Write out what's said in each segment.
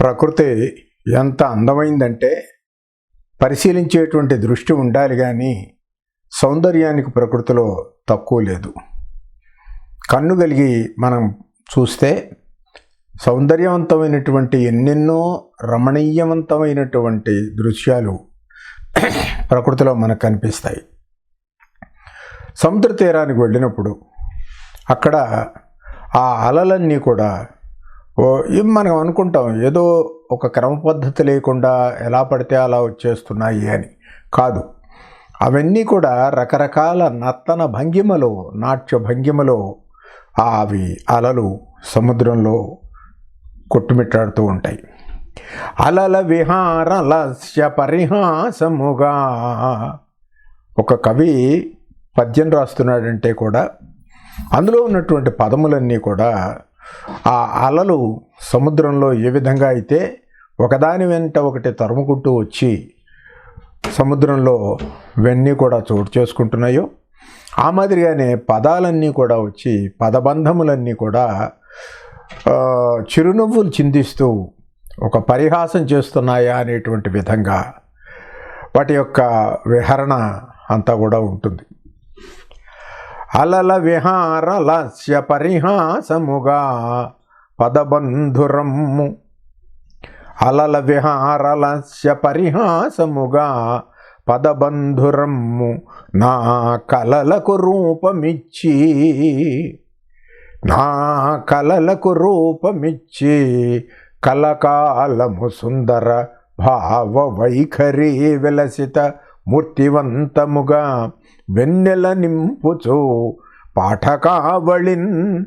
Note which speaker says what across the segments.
Speaker 1: ప్రకృతి ఎంత అందమైందంటే పరిశీలించేటువంటి దృష్టి ఉండాలి కానీ సౌందర్యానికి ప్రకృతిలో తక్కువ లేదు. కన్ను కలిగి మనం చూస్తే సౌందర్యవంతమైనటువంటి ఎన్నెన్నో రమణీయవంతమైనటువంటి దృశ్యాలు ప్రకృతిలో మనకు కనిపిస్తాయి. సముద్ర తీరానికి వెళ్ళినప్పుడు అక్కడ ఆ అలలన్నీ కూడా ఇవి మనం అనుకుంటాం ఏదో ఒక క్రమ పద్ధతి లేకుండా ఎలా పడితే అలా వచ్చేస్తున్నాయి అని. కాదు అవన్నీ కూడా రకరకాల నర్తన భంగిమలో నాట్య భంగిమలో అవి అలలు సముద్రంలో కొట్టుమిట్టాడుతూ ఉంటాయి. అలల విహార లస్య పరిహాసముగా. ఒక కవి పద్యం రాస్తున్నాడంటే కూడా అందులో ఉన్నటువంటి పదములన్నీ కూడా ఆ అలలు సముద్రంలో ఏ విధంగా అయితే ఒకదాని వెంట ఒకటి తరుముకుంటూ వచ్చి సముద్రంలో వెన్నీ కూడా చోటు చేసుకుంటున్నాయో ఆ మాదిరిగానే పదాలన్నీ కూడా వచ్చి పదబంధములన్నీ కూడా చిరునవ్వులు చిందిస్తూ ఒక పరిహాసం చేస్తున్నాయా అనేటువంటి విధంగా వాటి యొక్క విహరణ అంతా కూడా ఉంటుంది. అలల విహార లస్య పరిహాసముగా పదబంధురమ్ము. అలల విహారలస్య పరిహాసముగా పదబంధురమ్ము. నా కలలకు రూపమిచ్చి నా కలలకు రూపమిచ్చి కలకాలము సుందర భావ వైఖరి విలసిత మూర్తివంతముగా వెన్నెల నింపుచు పాఠకావళిన్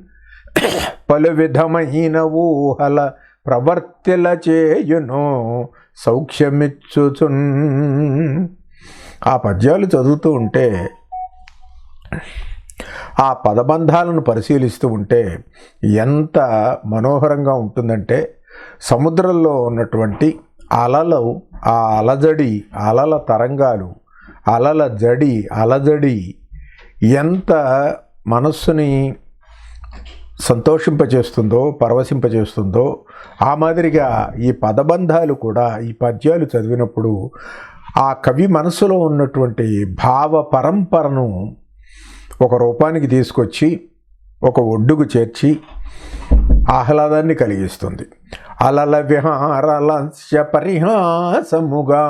Speaker 1: పలు విధమైన ఊహల ప్రవర్తిల చేయును సౌఖ్యమిచ్చుచున్. ఆ పద్యాలు చదువుతూ ఉంటే ఆ పదబంధాలను పరిశీలిస్తూ ఉంటే ఎంత మనోహరంగా ఉంటుందంటే సముద్రంలో ఉన్నటువంటి అలలు ఆ అలజడి అలల తరంగాలు అలల జడి అలజడి. ఎంత మనస్సుని సంతోషింపచేస్తుందో పరవశింపచేస్తుందో ఆ మాదిరిగా ఈ పదబంధాలు కూడా ఈ పద్యాలు చదివినప్పుడు ఆ కవి మనసులో ఉన్నటువంటి భావ పరంపరను ఒక రూపానికి తీసుకొచ్చి ఒక ఒడ్డుకు చేర్చి ఆహ్లాదాన్ని కలిగిస్తుంది. అలల విహారలస్య పరిహాసముగా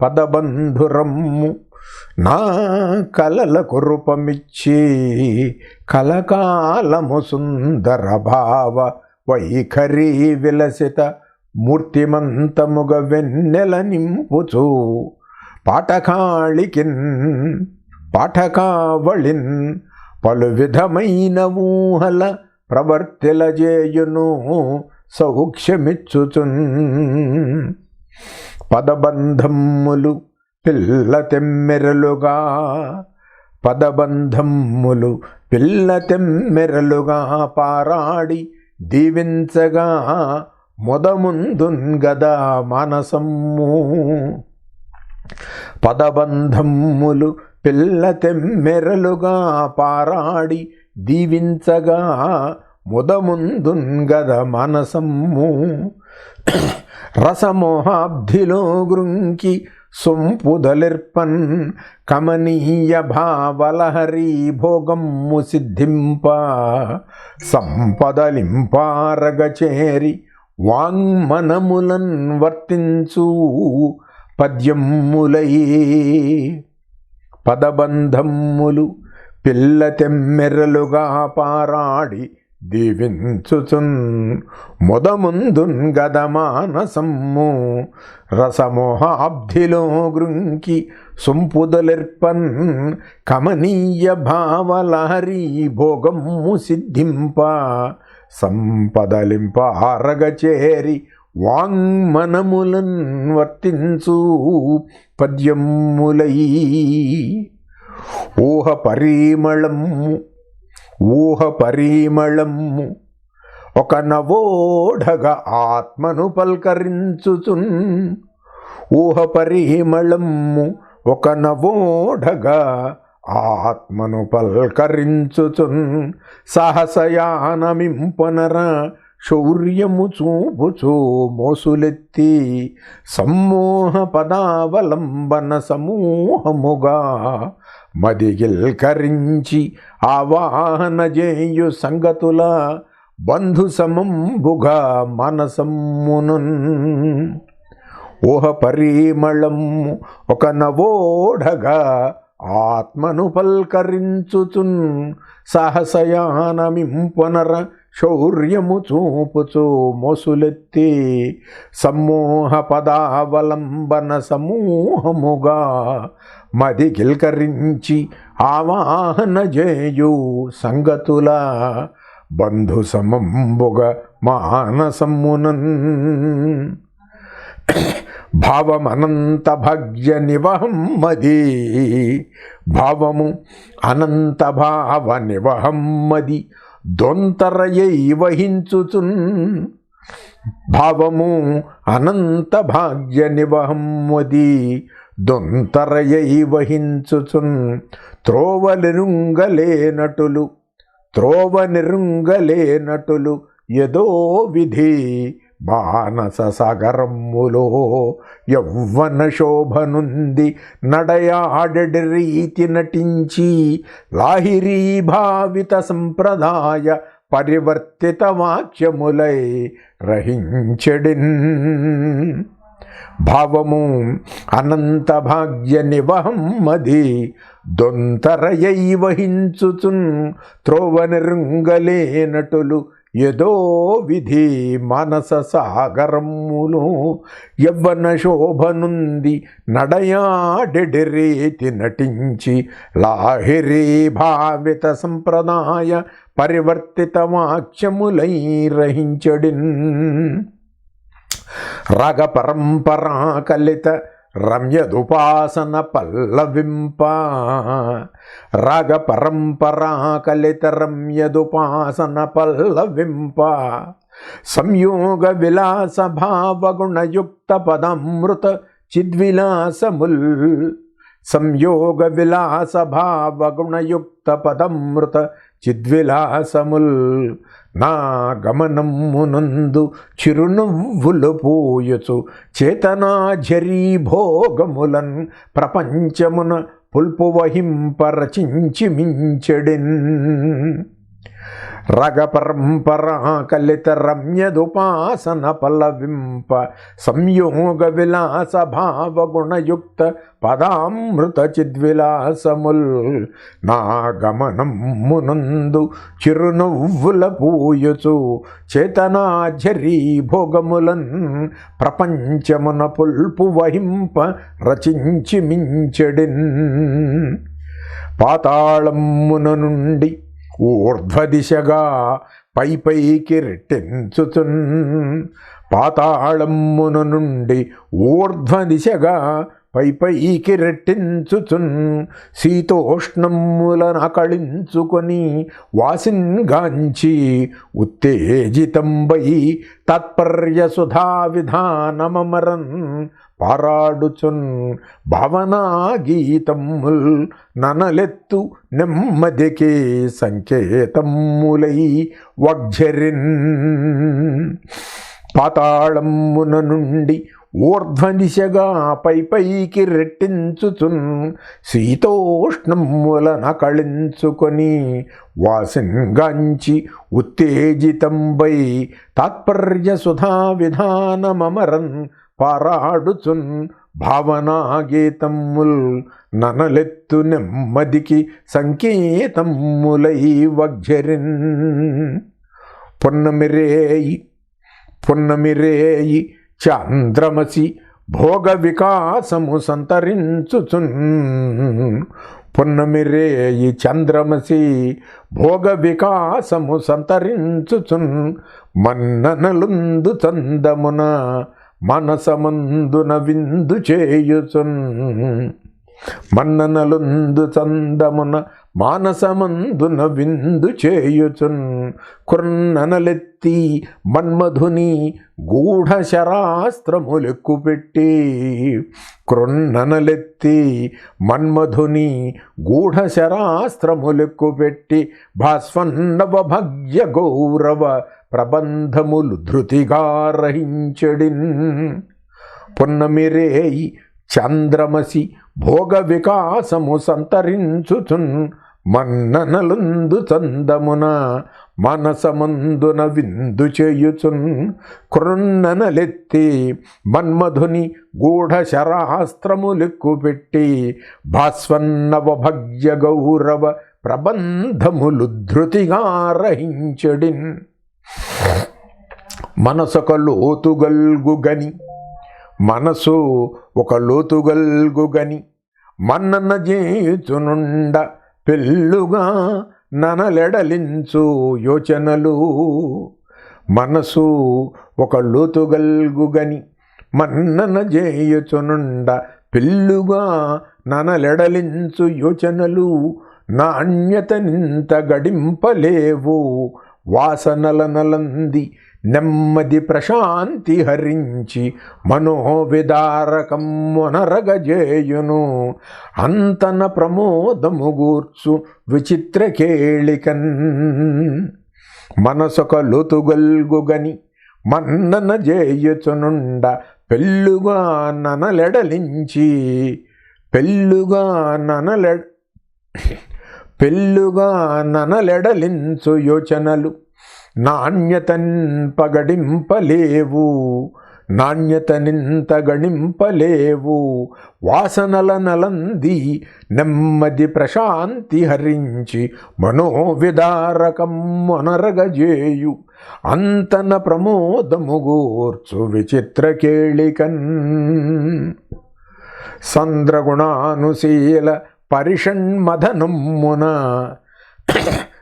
Speaker 1: పదబంధురమ్ము నా కలలకు రూపమిచ్చి కలకాలము సుందర భావ వైఖరి విలసిత మూర్తిమంతముగ వెన్నెల నింపుచు పాఠకాళికిన్ పాఠకావళిన్ పలు విధమైన ఊహల ప్రవర్తిల చేయును సౌఖ్యమిచ్చుచున్. పదబంధమ్ములు పిల్ల తెమ్మెరలుగా. పదబంధమ్ములు పిల్ల తెమ్మెరలుగా పారాడి దీవించగా మొదముందున్ గదా మానసమ్ము. పదబంధమ్ములు పిల్ల తెమ్మెరలుగా పారాడి దీవించగా ముదముందున్ గద మనసమ్ము రసమోహాబ్ధిలో గృంకి సొంపుదలిర్పన్ కమనీయ భావలహరీ భోగమ్ము సిద్ధింప సంపదలింపారగచేరి వాంగ్మనములన్ వర్తించు పద్యమ్ములై పదబంధమ్ములు పిల్ల తెమ్మెరలుగా పారాడి దీవించుచున్ ముదముందున్ గదమానసమ్ము రసమోహాబ్ధిలో గృంకి సొంపుదలిర్పన్ కమనీయ భావలహరీ భోగమ్ము సిద్ధింప. సంపదలింప ఆరగచేరి వాంగ్మనములన్ వర్తించు పద్యములై. ఊహ పరిమళము ఊహ పరిమళము ఒక నవోఢగ ఆత్మను పల్కరించుచున్. ఊహ పరిమళము ఒక నవోఢగ ఆత్మను పల్కరించుచున్. సహసయానమింపనర శౌర్యము చూపుచూ మోసులెత్తి సమ్మోహ పదావలంబన సమూహముగా మదిగిల్కరించి ఆవాహన జేయు సంగతుల బంధు సమంబుగా మనసమ్మునున్ ఊహ పరిమళం ఒక నవోఢగా ఆత్మను పల్కరించుచున్ సాహసయానమింపనర శౌర్యము చూపుచు మోసులెత్తి సమ్మోహ పదావలంబన సమూహముగా మది గిల్కరించి ఆవాహన జేయు సంగతుల బంధు సమంబుగ మానసమ్మునన్ భావమనంత భగ్య నివహం మది భావము అనంత భావ నివహం మది దొంతరయై వహించుచున్. భావము అనంత భాగ్య నివహమ్మది. మది దొంతరయై వహించుచున్. త్రోవలిరుంగలేనటులు త్రోవ నిరుంగలేనటులు ఎదో విధి. మానస సాగరమ్ములో యౌవన శోభనుంది నడయాడెడి రీతి నటించి లాహిరీ భావిత సంప్రదాయ పరివర్తిత వాక్యములై రహించెడిన్. భావము అనంత భాగ్య నివహం మది దొంతరయై వహించుచున్ త్రోవ నిరుంగలేనటులు యదో విధి మనస సాగరములు యవ్వన శోభనుంది నడయాడెడిరీతి నటించి లాహిరీ భావిత సంప్రదాయ పరివర్తిత వాక్యములై రహించడిన్. రాగ పరంపరా కలిత రమ్యదుపాసన పల్లవింప రాగ పరంపరా కలిత రమ్యదుపాసన పల్లవింప సంయోగ విలాస భావగుణయుక్త పదమృత చిద్విలాసముల్ సంయోగ విలాస భావగుణయుక్త పదమృత చిద్విలాసముల్ నా గమనమునందు చిరునవ్వులు పూయచు చేతనాఝరీ భోగములన్ ప్రపంచమున పుల్పువహింపరచించి మించెడిన్. రగ పరంపరా కలిత రమ్యదుపాసన పల్లవింప సంయోగ విలాస భావగుణయుక్త పదామృత చిద్విలాసముల్ నా గమనం మునందు చిరునవ్వుల పూయుచు చేతనాఝరీ భోగములన్ ప్రపంచమున పుల్పు వహింప రచించి మించెడిన్ పాతాళమ్మున నుండి ఊర్ధ్వదిశగా పై పైకి రెట్టించుచున్ పాతాళమ్మున నుండి ఊర్ధ్వదిశగా పై పైకి రెట్టించుచున్ శీతోష్ణమ్ములను అకళించుకొని వాసిన్గాంచి ఉత్తేజితంబై తత్పర్య విధానమరన్ పారాడుచున్ భావనా గీతమ్ముల్ ననలెత్తు నెమ్మదికే సంకేతమ్ములై వగ్జరిన్. పాతాళమ్మున నుండి ఊర్ధ్వనిశగా పై పైకి రెట్టించుచున్ శీతోష్ణములన కళించుకొని వాసింగాంచి ఉత్తేజితంబై తాత్పర్య సుధా విధానమరన్ పారాడుచున్ భావనాగీతముల్ ననలెత్తు నెమ్మదికి సంకేతమ్ములై వగ్జరిన్. పొన్నమిరేయి పొన్నమిరేయి చాంద్రమసి భోగ వికాసము సంతరించుచున్. పొన్నమిరేయి చంద్రమసి భోగ వికాసము సంతరించుచున్. మన్ననలుందు చందమున మనసమందున విందు చేయుచున్. మన్ననలుందు చందమున మానసమందున విందు చేయుచున్. కుర్ననలెత్తి మన్మధుని గూఢ శరాస్త్రములెక్కు పెట్టి కృన్ననలెత్తి మన్మధుని గూఢ శరాస్త్రములెక్కు పెట్టి భాస్వన్నవ భగ్య గౌరవ ప్రబంధములు ధృతిగా రహించడిన్ పున్నమిరేయి చంద్రమసి భోగ వికాసము సంతరించుచున్. మన్ననలుందు చందమున మనసమందున విందు చేయుచున్. కృన్ననలెత్తి మన్మధుని గూఢశరాస్త్రములెక్కుపెట్టి శరాస్త్రము భాస్వన్నవ భగ్య గౌరవ ప్రబంధములు ధృతిగా రహించడిన్ మనసొక లోతుగల్గుగని మనసు ఒక లోతుగల్గుగని మన్నన చేచునుండ పెళ్ళుగా ననలెడలించు యోచనలు. మనసు ఒక లోతుగల్గుగని మన్నన చేయుచునుండ పెళ్ళుగా ననలెడలించు యోచనలు. నాణ్యతనింత గడింపలేవు వాసనల నలంది నెమ్మది ప్రశాంతి హరించి మనోవిదారకమ్మునరగజేయును అంతన ప్రమోదము గూర్చు విచిత్ర కేళికన్. మనసొక లుతుగల్గుగని మన్నన జేయుచునుండ పెళ్ళుగా ననలెడలించి పెళ్ళుగా ననలె పెళ్ళుగా ననలెడలించు యోచనలు. నాణ్యతన్ పగడింపలేవు. నాణ్యతనింత గణింపలేవు. వాసనల నలంది నెమ్మది ప్రశాంతి హరించి మనోవిదారకం మొనరగజేయు అంతన ప్రమోదముగూర్చు విచిత్ర కేళికన్. సంద్రగుణానుశీల పరిషణ్మధనమ్మున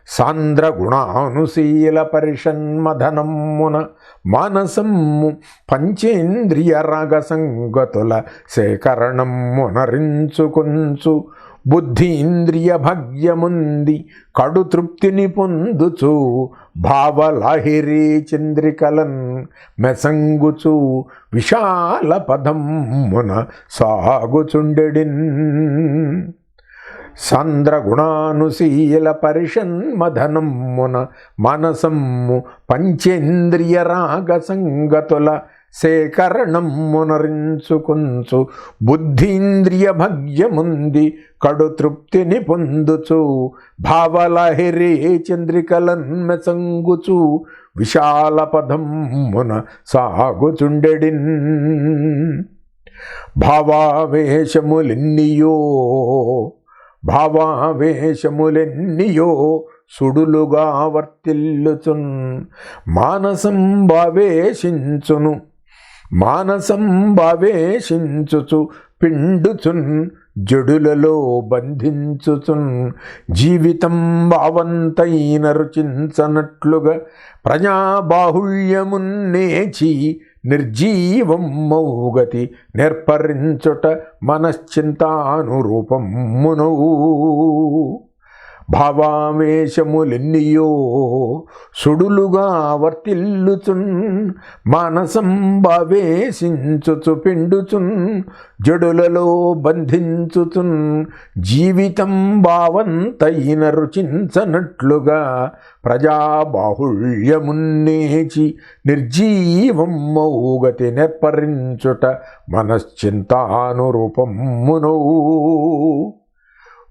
Speaker 1: సాంద్రగుణానుశీల పరిషన్మధనమ్మున మానసమ్ము పంచేంద్రియ రాగ సంగతుల సేకరణమ్మునరించుకొంచు. బుద్ధీంద్రియ భగ్యముంది కడు తృప్తిని పొందుచు. భావలహిరీ చంద్రికలన్ మెసంగుచు. విశాల పదమ్మున సాగుచుండెడిన్. సంద్రగుణానుశీల పరిషన్మధనమ్మున మనసమ్ము పంచేంద్రియ రాగ సంగతుల సేకరణమ్మునరించుకుంచు బుద్ధీంద్రియ భగ్యముంది కడు తృప్తిని పొందుచు. భావలహిరే చంద్రికలన్మెసంగుచు విశాల పదమ్మున సాగుచుండెడిన్. భావావేశములిన్నియో భావావేశములెన్నియో సుడులుగా వర్తిల్లుచున్ మానసం భావేశించును మానసం భావేశించుచు పిండుచున్ జడులలో బంధించుచున్ జీవితం భావంతైన రుచించనట్లుగా ప్రజాబాహుళ్యమున్నేచి నిర్జీవం మౌగతి నిర్పరించుట మనశ్చింతానురూపమునవు భావావేశములెన్నియో సుడులుగా వర్తిల్లుచున్ మానసం భావేశించుచు పిండుచున్ జడులలో బంధించుచున్ జీవితం భావంతైన రుచించనట్లుగా ప్రజాబాహుళ్యమున్నేచి నిర్జీవం మౌగతి నిర్పరించుట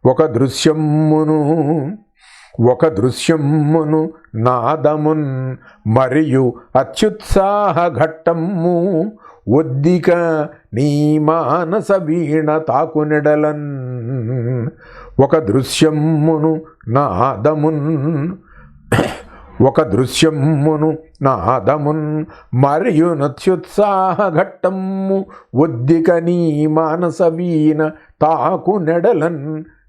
Speaker 1: ఒక దృశ్యమును ఒక దృశ్యమును నాదమున్ మరియు అత్యుత్సాహ ఘట్టము ఒద్దిక నీ మానస వీణ తాకునెడలన్ ఒక దృశ్యమును నాదమున్ ఒక దృశ్యమును నాదమున్ మరియు నత్యుత్సాహ ఘట్టము ఒద్దిక నీ మానస వీణ తాకు నెడలన్.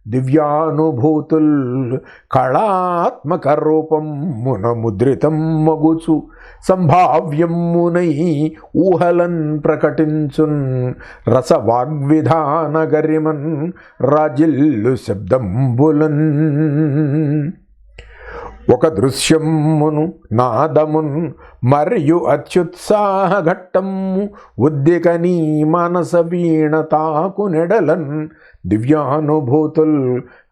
Speaker 1: దివ్యానుభూతుల్ కళాత్మక రూపమున ముద్రితం మగుచు సంభావ్యమునై ఊహలన్ ప్రకటించున్ రసవాగ్విధానగరిమన్ రాజిల్లు శబ్దంబులన్. ఒక దృశ్యమును నాదమున్ మరియు అత్యుత్సాహఘట్టము ఉద్దికనీ మనస వీణ తాకు నెడలన్ దివ్యానుభూతుల్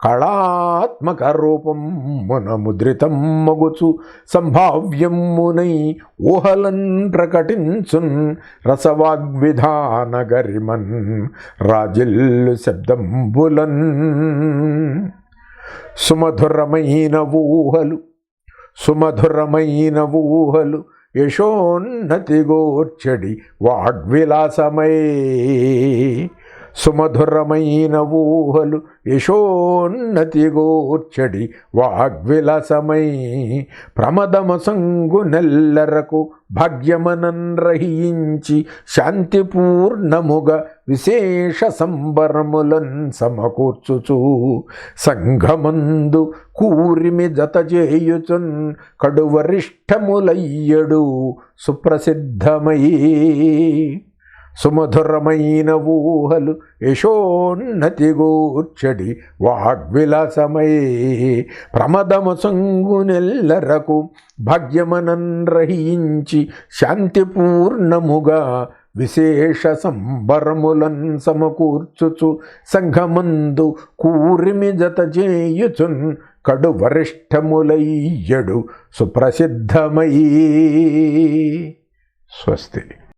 Speaker 1: కళాత్మక రూపమున ముద్రితం మగుచు సంభావ్యమునై ఊహలన్ ప్రకటించున్ రసవాగ్విధాన గరిమన్ రాజిల్లు శబ్దంబులన్. సుమధురమైన ఊహలు సుమధురమైన ఊహలు యశోన్నతి గోర్చడి వాగ్విలాసమై సుమధురమైన ఊహలు యశోన్నతి గోర్చడి వాగ్విలాసమై ప్రమదమ సంగు నెల్లరకు భాగ్యమనన్ రహించి శాంతిపూర్ణముగా విశేష సంబరములన్ సమకూర్చుచు సంఘమందు కూరిమి జత చేయుచున్ కడువరిష్టములయ్యడు సుప్రసిద్ధమయీ సుమధురమైన ఊహలు యశోన్నతి గూర్చడి వాగ్విలాసమై ప్రమదము సంగునెల్లరకు భాగ్యమనన్ రహించి శాంతిపూర్ణముగా విశేష సంబరములన్ సమకూర్చుచు సంఘమందు కూరిమి జత చేయుచున్ కడు వరిష్టములయ్యడు సుప్రసిద్ధమయీ స్వస్తి.